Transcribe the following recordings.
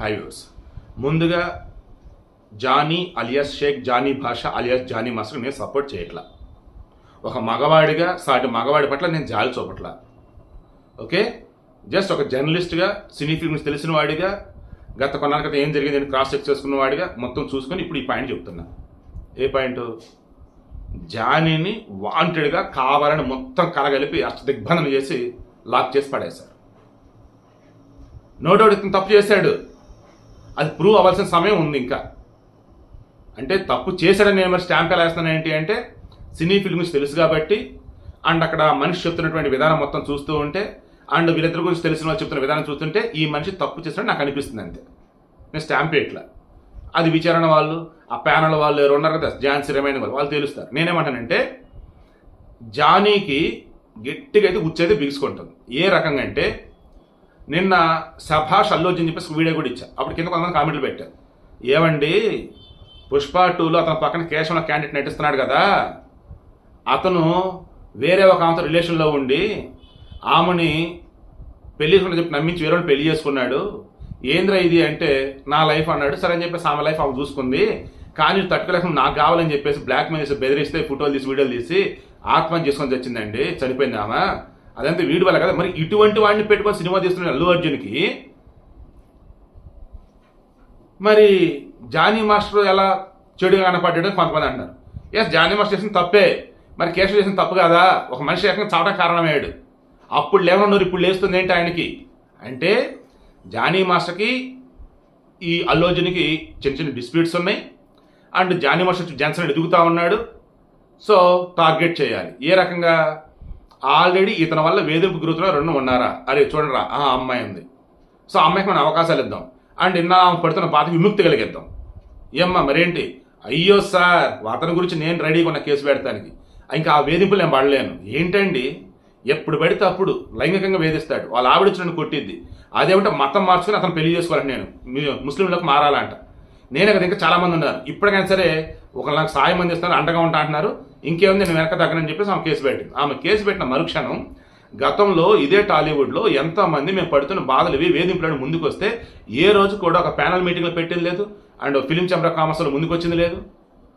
High ముందుగా Jani alias Shaik Jani Basha alias Jani master నేను support చేయట్లా. ఒక మగవాడిగా సాటి మగవాడి పట్ల నేను జాలి చూపట్లా. ఓకే? జస్ట్ ఒక జర్నలిస్ట్గా సినీ ఫిల్మ్స్ తెలిసిన వాడిగా గత కొన్నాళ్ళ క్రితం ఏం జరిగింది నేను క్రాస్ చెక్ చేసుకున్న వాడిగా మొత్తం చూసుకొని ఇప్పుడు ఈ పాయింట్ చెప్తున్నా. ఏ పాయింట్ జానీని వాంటెడ్గా కావాలని మొత్తం కలగలిపి అష్ట దిగ్బంధన చేసి లాక్ చేసి పడేశారు. నో డౌట్ ఇతను తప్పు చేశాడు. అది ప్రూవ్ అవ్వాల్సిన సమయం ఉంది ఇంకా. అంటే తప్పు చేశాడని నేను మరి స్టాంప్ ఎలా వేస్తాను ఏంటి అంటే సినీ ఫిల్మ్స్ తెలుసు కాబట్టి అండ్ అక్కడ మనిషి చెప్తున్నటువంటి విధానం మొత్తం చూస్తూ ఉంటే అండ్ వీళ్ళిద్దరి గురించి తెలిసిన వాళ్ళు చెప్తున్న విధానం చూస్తుంటే ఈ మనిషి తప్పు చేసినట్టు నాకు అనిపిస్తుంది అంతే. నేను స్టాంప్ ఇట్లా అది విచారణ వాళ్ళు ఆ ప్యానల్ వాళ్ళు ఎవరు ఉన్నారు కదా ఝాన్సీ రమైన వాళ్ళు వాళ్ళు తెలుస్తారు. నేనేమంటానంటే జానీకి గట్టిగా అయితే ఉచ్చైతే బిగుసుకుంటుంది. ఏ రకంగా అంటే నిన్న సభాష్ అల్లోజన్ చెప్పేసి వీడియో కూడా ఇచ్చా. అప్పుడు కింద కొంతమంది కామెంట్లు పెట్టారు ఏమండి? పుష్ప టూలో అతని పక్కన కేశవన క్యాండిడేట్ నటిస్తున్నాడు కదా. అతను వేరే ఒక ఆమెతో రిలేషన్లో ఉండి ఆమెని పెళ్ళి చేసుకుని చెప్పి నమ్మించి వేరే పెళ్ళి చేసుకున్నాడు. ఏంద్రా ఇది అంటే నా లైఫ్ అన్నాడు. సరే అని చెప్పేసి ఆమె లైఫ్ ఆమె చూసుకుంది. కానీ తట్టుకోలేక నాకు కావాలని చెప్పేసి బ్లాక్ మెయిల్ చేసి బెదిరిస్తే ఫోటోలు తీసి వీడియోలు తీసి ఆత్మహత్య చేసుకొని తెచ్చిందండి చనిపోయింది ఆమె. అదంతా వీడి వల్ల కదా. మరి ఇటువంటి వాడిని పెట్టుకొని సినిమా తీస్తున్న అల్లు అర్జున్కి. మరి జానీ మాస్టర్ ఎలా చెడుగా కనపడ్డాడు కొంతమంది అంటారు ఎస్ జానీ మాస్టర్ చేసిన తప్పే. మరి కేశవ్ చేసిన తప్పు కదా? ఒక మనిషి ఏకంగా చావడం కారణమయ్యాడు అప్పుడు లేవనున్నారు ఇప్పుడు లేస్తుంది ఏంటి ఆయనకి? అంటే జానీ మాస్టర్కి ఈ అల్లు అర్జున్కి చిన్న చిన్న డిస్ప్యూట్స్ ఉన్నాయి. అండ్ జానీ మాస్టర్ జన్సన్ ఎదుగుతూ ఉన్నాడు. సో టార్గెట్ చేయాలి. ఏ రకంగా? ఆల్రెడీ ఇతని వల్ల వేధింపు గురుతున్న రెండు ఉన్నారా? అరే చూడరా ఆ అమ్మాయి ఉంది. సో అమ్మాయికి మనం అవకాశాలు ఇద్దాం. అండ్ ఇన్నా ఆమె పడుతున్న బాధ విముక్తి కలిగిద్దాం. ఏమ్మా మరేంటి? అయ్యో సార్ అతని గురించి నేను రెడీగా ఉన్న కేసు పెడతానికి. ఇంకా ఆ వేధింపులు నేను పడలేను ఏంటండి? ఎప్పుడు పడితే అప్పుడు లైంగికంగా వేధిస్తాడు. వాళ్ళ ఆవిడ నన్ను కొట్టిద్ది. అదేమంటే మతం మార్చుకుని అతను పెళ్ళి చేసుకోవాలని నేను. ముస్లింలకు మారాలంట. నేను కదా ఇంకా చాలామంది ఉన్నారు. ఇప్పటికైనా సరే ఒకళ్ళు నాకు సాయం అందిస్తారు అండగా ఉంటా అంటున్నారు. ఇంకేముంది? నేను వెనక తగ్గనని చెప్పేసి ఆమె కేసు పెట్టింది. ఆమె కేసు పెట్టిన మరుక్షణం గతంలో ఇదే టాలీవుడ్లో ఎంతమంది మేము పడుతున్న బాధలు ఇవి వేధింపులను ముందుకు వస్తే ఏ రోజు కూడా ఒక ప్యానల్ మీటింగ్లో పెట్టింది లేదు. అండ్ ఫిలిం చెంబర్ కామర్స్లో ముందుకు వచ్చింది లేదు.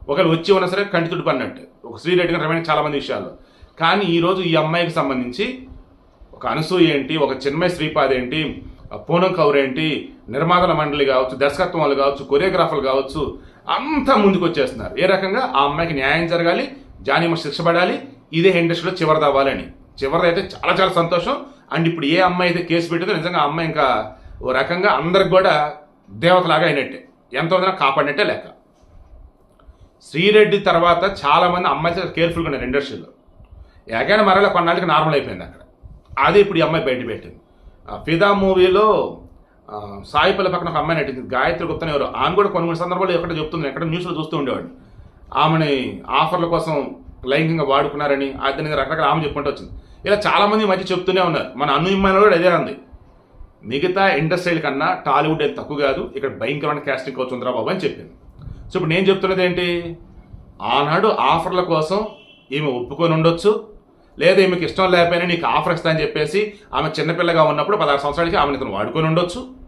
ఒకవేళ వచ్చి ఉన్నా సరే కంటి తుడుపు అన్నట్టు. ఒక శ్రీరెడ్డి గారు రమైన చాలామంది విషయాలు విషయాల్లో. కానీ ఈరోజు ఈ అమ్మాయికి సంబంధించి ఒక అనసూయ ఏంటి ఒక చిన్మయ శ్రీపాద్ ఏంటి పూనం కౌర్ ఏంటి నిర్మాతల మండలి కావచ్చు దర్శకత్వాలు కావచ్చు కొరియోగ్రాఫర్లు కావచ్చు అంతా ముందుకు వచ్చేస్తున్నారు ఏ రకంగా ఆ అమ్మాయికి న్యాయం జరగాలి జానీమ శిక్ష పడాలి ఇదే ఇండస్ట్రీలో చివరిది అవ్వాలని. చివరిది అయితే చాలా చాలా సంతోషం. అండ్ ఇప్పుడు ఏ అమ్మాయి అయితే కేసు పెట్టిందో నిజంగా ఆ అమ్మాయి ఇంకా ఓ రకంగా అందరికి కూడా దేవతలాగా అయినట్టే. ఎంతో కాపాడినట్టే లెక్క. శ్రీరెడ్డి తర్వాత చాలామంది అమ్మాయి చాలా కేర్ఫుల్గా ఉన్నారు ఇండస్ట్రీలో ఎగైనా మరలా కొన్నాళ్ళకి నార్మల్ అయిపోయింది అక్కడ. అది ఇప్పుడు ఈ అమ్మాయి బయట పెట్టింది. ఫిదా మూవీలో సాయిపల్లి పక్కన ఒక అమ్మాయి నటించింది. గాయత్రి గుప్తని ఎవరు. ఆమె కూడా కొన్ని కొన్ని సందర్భాల్లో ఎక్కడ చెప్తుంది. ఎక్కడ న్యూస్లో చూస్తూ ఉండేవాడిని. ఆమెని ఆఫర్ల కోసం లైంగికంగా వాడుకున్నారని అతని రకరకాల ఆమె చెప్పుకుంటూ వచ్చింది. ఇలా చాలామంది మధ్య చెప్తూనే ఉన్నారు. మన అను కూడా అదే. ఉంది మిగతా ఇండస్ట్రీల కన్నా టాలీవుడ్ అది తక్కువ కాదు ఇక్కడ భయంకరమైన క్యాస్టింగ్ కోచ్ ఉందిరా బాబు అని చెప్పింది. సో ఇప్పుడు నేను చెప్తున్నది ఏంటి? ఆనాడు ఆఫర్ల కోసం ఈమె ఒప్పుకొని ఉండొచ్చు లేదా ఈమెకి ఇష్టం లేకపోయినా నీకు ఆఫర్ ఇస్తా అని చెప్పేసి ఆమె చిన్నపిల్లగా ఉన్నప్పుడు పదహారు సంవత్సరాలకి ఆమెను ఇతను వాడుకొని ఉండొచ్చు.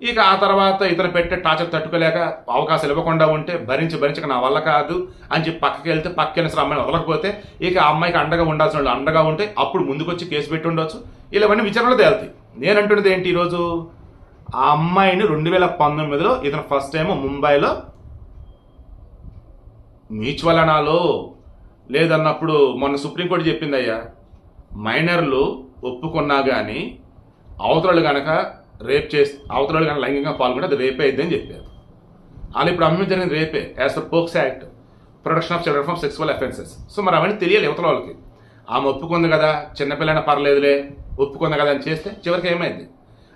ఇక ఆ తర్వాత ఇతను పెట్టే టార్చర్ తట్టుకోలేక అవకాశాలు ఇవ్వకుండా ఉంటే భరించి భరించక నా వల్ల కాదు అని చెప్పి పక్కకి వెళ్తే పక్కన అసలు అమ్మాయిని వదలకపోతే ఇక ఆ అమ్మాయికి అండగా ఉండాల్సిన వాళ్ళు అండగా ఉంటే అప్పుడు ముందుకొచ్చి కేసు పెట్టి ఉండొచ్చు. ఇలావన్నీ విచారణలో తేలుతాయి నేను అంటున్నది ఏంటి ఈరోజు? ఆ అమ్మాయిని రెండు వేల పంతొమ్మిదిలో ఇతను ఫస్ట్ టైం ముంబైలో మ్యూచువల్ అనాలో లేదన్నప్పుడు మొన్న సుప్రీంకోర్టు చెప్పింది అయ్యా మైనర్లు ఒప్పుకున్నా కానీ అవతలలు కనుక రేప్ చేసి అవతలలు కానీ లైంగికంగా పాల్గొంటే అది రేపే అని చెప్పారు. వాళ్ళు ఇప్పుడు అమ్మ జరిగిన రేపే as a POCSO act production of children from sexual offences. So మరి అవన్నీ తెలియాలి యువతల వాళ్ళకి. ఆమె ఒప్పుకుంది కదా చిన్నపిల్లైనా పర్లేదులే ఒప్పుకుంది కదా అని చేస్తే చివరికి ఏమైంది?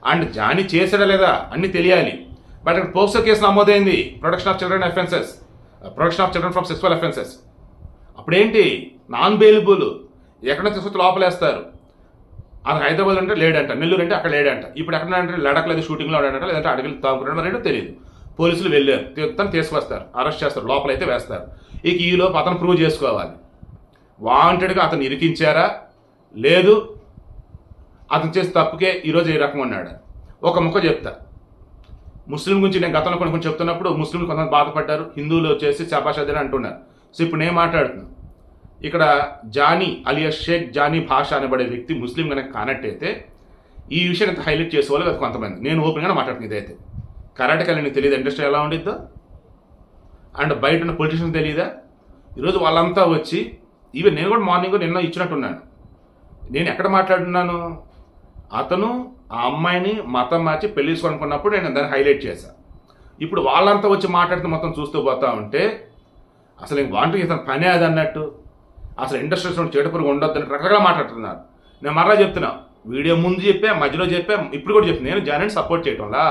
అండ్ జానీ చేసాడా లేదా అన్నీ తెలియాలి. బట్ అక్కడ పోక్సో కేసు నమోదైంది production of children offences production of children from sexual offences. అప్పుడేంటి? Non bailable. ఎక్కడ తీసుకొచ్చి లోపలేస్తారు? అది హైదరాబాద్ అంటే లేడంట నెల్లూరు అంటే అక్కడ లేడంట. ఇప్పుడు ఎక్కడ అంటే లడక్ లేదు షూటింగ్లో ఉన్నాడంట లేదంటే అడగలు తాగుతున్నాడు మరి ఏంటో తెలియదు. పోలీసులు వెళ్ళారు తను తీసుకొస్తారు అరెస్ట్ చేస్తారు లోపలైతే వేస్తారు. ఇక ఈలోపు అతను ప్రూవ్ చేసుకోవాలి. వాంటెడ్గా అతను ఇరికించారా? లేదు. అతను చేసే తప్పుకే ఈరోజు ఈ రకం ఉన్నాడు ఒక ముక్క చెప్తా. ముస్లిం గురించి నేను గతంలో కొన్ని కొన్ని చెప్తున్నప్పుడు ముస్లింలు కొంతమంది బాధపడ్డారు హిందువులు వచ్చేసి శాబాషాదని అంటున్నారు. సో ఇప్పుడు నేను మాట్లాడుతున్నాను ఇక్కడ జానీ అలియా షేక్ జానీ భాష అనబడే వ్యక్తి ముస్లిం కనుక కానట్టయితే ఈ విషయాన్ని ఇంత హైలైట్ చేసేవాళ్ళు కదా కొంతమంది. నేను ఓపెన్గా మాట్లాడుతుంది ఇదైతే. కరాటకాలు నీకు తెలియదు ఇండస్ట్రీ ఎలా ఉండిద్దో? అండ్ బయట ఉన్న పొలిటీషియన్స్ తెలియదా? ఈరోజు వాళ్ళంతా వచ్చి ఈవెన్ నేను కూడా మార్నింగ్ నిన్న ఇచ్చినట్టున్నాను. నేను ఎక్కడ మాట్లాడుతున్నాను? అతను ఆ అమ్మాయిని మతం మార్చి పెళ్ళి చేసుకున్నప్పుడు నేను దాన్ని హైలైట్ చేశాను ఇప్పుడు వాళ్ళంతా వచ్చి మాట్లాడుతూ మొత్తం చూస్తూ పోతా ఉంటే అసలు ఇంక వాంటి ఇతను పనే అది అన్నట్టు. అసలు ఇండస్ట్రీస్ చెడుపురుగు ఉండొద్దు అని రకరకాల మాట్లాడుతున్నారు. నేను మరలా చెప్తున్నా వీడియో ముందు చెప్పా మధ్యలో చెప్పా ఇప్పుడు కూడా చెప్తున్నా నేను జాయిన్ సపోర్ట్ చేయటంలా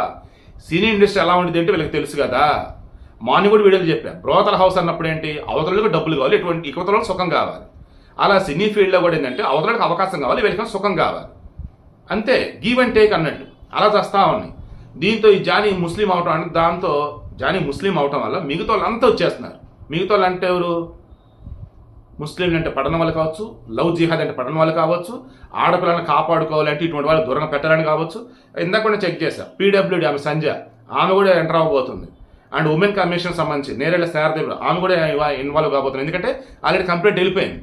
సినీ ఇండస్ట్రీ ఎలా ఉండేది అంటే వీళ్ళకి తెలుసు కదా. మార్నింగ్ కూడా వీడియోలు చెప్పా బ్రోతల హౌస్ అన్నప్పుడు ఏంటి అవతలకు డబ్బులు కావాలి ఎటువంటి ఇకవతలకు సుఖం కావాలి. అలా సినీ ఫీల్డ్లో కూడా ఏంటంటే అవతలకు అవకాశం కావాలి వీళ్ళకి సుఖం కావాలి. అంతే గివ్ అండ్ టేక్ అన్నట్టు అలా చేస్తా ఉన్నాయి. దీంతో ఈ జానీ ముస్లిం అవటం అంటే దాంతో జానీ ముస్లిం అవటం వల్ల మిగతా వాళ్ళు అంతా వచ్చేస్తున్నారు. మిగతా వాళ్ళు అంటే ఎవరు? ముస్లింలు అంటే పడన వాళ్ళు కావచ్చు లవ్ జిహాద్ అంటే పడన వాళ్ళు కావచ్చు ఆడపిల్లని కాపాడుకోవాలంటే ఇటువంటి వాళ్ళు దూరంగా పెట్టాలని కావచ్చు. ఇందాక కూడా చెక్ చేశా పీడబ్ల్యూడి ఆమె సంజ ఆమె కూడా ఎంటర్ అవ్వబోతుంది. అండ్ ఉమెన్ కమిషన్ సంబంధించి నేరేళ్ళ శారదేవుడు ఆమె కూడా ఇన్వాల్వ్ కాబోతుంది. ఎందుకంటే ఆల్రెడీ కంప్లీట్ వెళ్ళిపోయింది.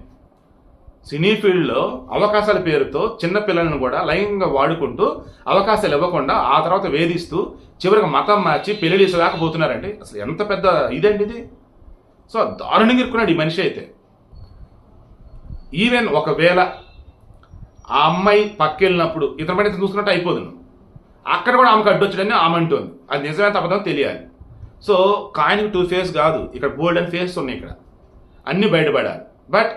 సినీ ఫీల్డ్లో అవకాశాల పేరుతో చిన్న పిల్లలను కూడా లైంగికంగా వాడుకుంటూ అవకాశాలు ఇవ్వకుండా ఆ తర్వాత వేధిస్తూ చివరికి మతం మార్చి పెళ్ళి చేసేదాకపోతున్నారండి అసలు ఎంత పెద్ద ఇదండి ఇది సో దారుణంగా ఇరుక్కున్నాడు ఈ మనిషి అయితే. ఈవెన్ ఒకవేళ ఆ అమ్మాయి పక్కెళ్ళినప్పుడు ఇతర పని చూసుకున్నట్టు అయిపోదు అక్కడ కూడా ఆమెకు అడ్డొచ్చాడని ఆమె అంటుంది. అది నిజమే తప్పదని తెలియాలి. సో కాయిన్కి టూ ఫేస్ కాదు. ఇక్కడ గోల్డెన్ ఫేస్ ఉన్నాయి ఇక్కడ. అన్నీ బయటపడాలి. బట్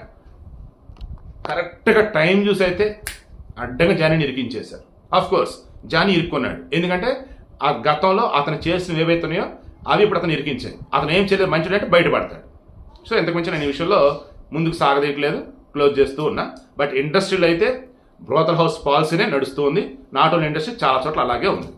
కరెక్ట్గా టైం చూసి అయితే అడ్డంగా జానీని ఇరికించేశారు ఆఫ్ కోర్స్ జానీ ఇరుక్కున్నాడు. ఎందుకంటే ఆ గతంలో అతను చేసినవి ఏవైతున్నాయో అవి ఇప్పుడు అతను ఇరికించాయి అతను ఏం చేయలేదు మంచిది అంటే బయటపడతాడు. సో ఇంతకు మించి నేను ఈ విషయంలో ముందుకు సాగదీయట్లేదు. క్లోజ్ చేస్తూ ఉన్నా. బట్ ఇండస్ట్రీలో అయితే బ్రోతల్ హౌస్ పాలసీనే నడుస్తూ ఉంది. నాట్ ఓన్లీ ఇండస్ట్రీ చాలా చోట్ల అలాగే ఉంది.